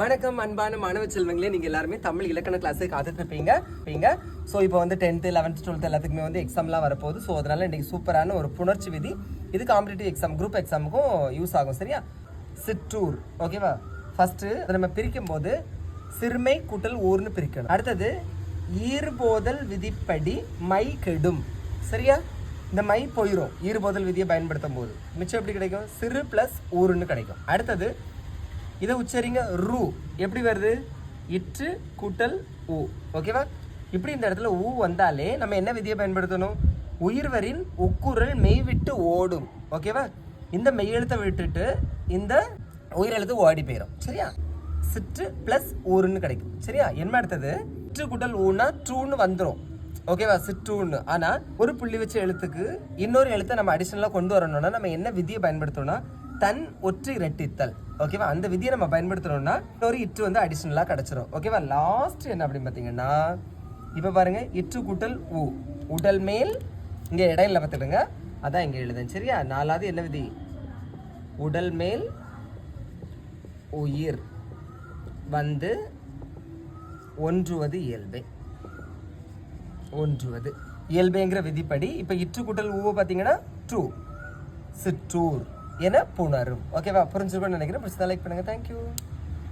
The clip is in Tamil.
வணக்கம் அன்பான மாணவ செல்வங்களே. நீங்கள் எல்லாருமே தமிழ் இலக்கண கிளாஸுக்கு காத்துட்ருப்பீங்க இருப்பீங்க ஸோ இப்போ வந்து டென்த்து லெவன்த் டுவெல்த் எல்லாத்துக்குமே வந்து எக்ஸாம்லாம் வரப்போகுது. ஸோ அதனால் இன்னைக்கு சூப்பரான ஒரு புணர்ச்சி விதி. இது காம்படிட்டிவ் எக்ஸாம் குரூப் எக்ஸாமுக்கும் யூஸ் ஆகும் சரியா? சிற்றூர் ஓகேவா ஃபஸ்ட்டு அதை நம்ம பிரிக்கும் போது சிறுமை கூட்டல் ஊர்னு பிரிக்கணும். அடுத்தது ஈர்போதல் விதிப்படி மை கெடும் சரியா? இந்த மை போயிடும் ஈர்போதல் விதியை பயன்படுத்தும் போது மிச்சம் எப்படி கிடைக்கும்? சிறு ப்ளஸ் ஊருன்னு கிடைக்கும். அடுத்தது இதை உச்சரிங்க ரூ. எப்படி வருது? இற்று கூட்டல் ஊ ஓகேவா? இப்படி இந்த இடத்துல ஊ வந்தாலே நம்ம என்ன விதியை பயன்படுத்தணும்? உயிர்வரின் உக்குரல் மெய் விட்டு ஓடும். ஓகேவா? இந்த மெய்யெழுத்தை விட்டுட்டு இந்த உயிரெழுத்து ஓடி போயிடும் சரியா? சிற்று ப்ளஸ் ஊருன்னு கிடைக்கும். சரியா? என்ன அடுத்தது? சிற்று கூட்டல் ஊனா ட்ரூன்னு வந்துடும் ஓகேவா? சிற்றூன்னு. ஆனால் ஒரு புள்ளி வச்ச எழுத்துக்கு இன்னொரு எழுத்தை நம்ம அடிஷனலாக கொண்டு வரணும்னா நம்ம என்ன விதியை பயன்படுத்தணும்னா தன் ஒற்று இரட்டித்தல். ஓகேவா அந்த விதியை நம்ம பயன்படுத்தணும்னா இன்னொரு இற்று வந்து அடிஷ்னலாக கிடச்சிரும். ஓகேவா லாஸ்ட் என்ன அப்படின்னு பார்த்தீங்கன்னா இப்போ பாருங்க இற்று கூட்டல் ஊ உடல் மேல் இங்கே இடையில பார்த்துக்கிடுங்க. அதான் இங்கே எழுதேன் சரியா? நாலாவது என்ன விதி? உடல் மேல் உயிர் வந்து ஒன்றுவது இயல்பே. ஒன்றுவது. இயல்பேங்கிற விதிப்படி இப்போ இற்று கூட்டல் ஊவை பார்த்தீங்கன்னா ட்ரூ சிற்றூர். என புணரும். ஓகேவா புரிஞ்சுக்கணும்னு நினைக்கிறேன். பிடிச்சதா லைக் பண்ணுங்க. தேங்க்யூ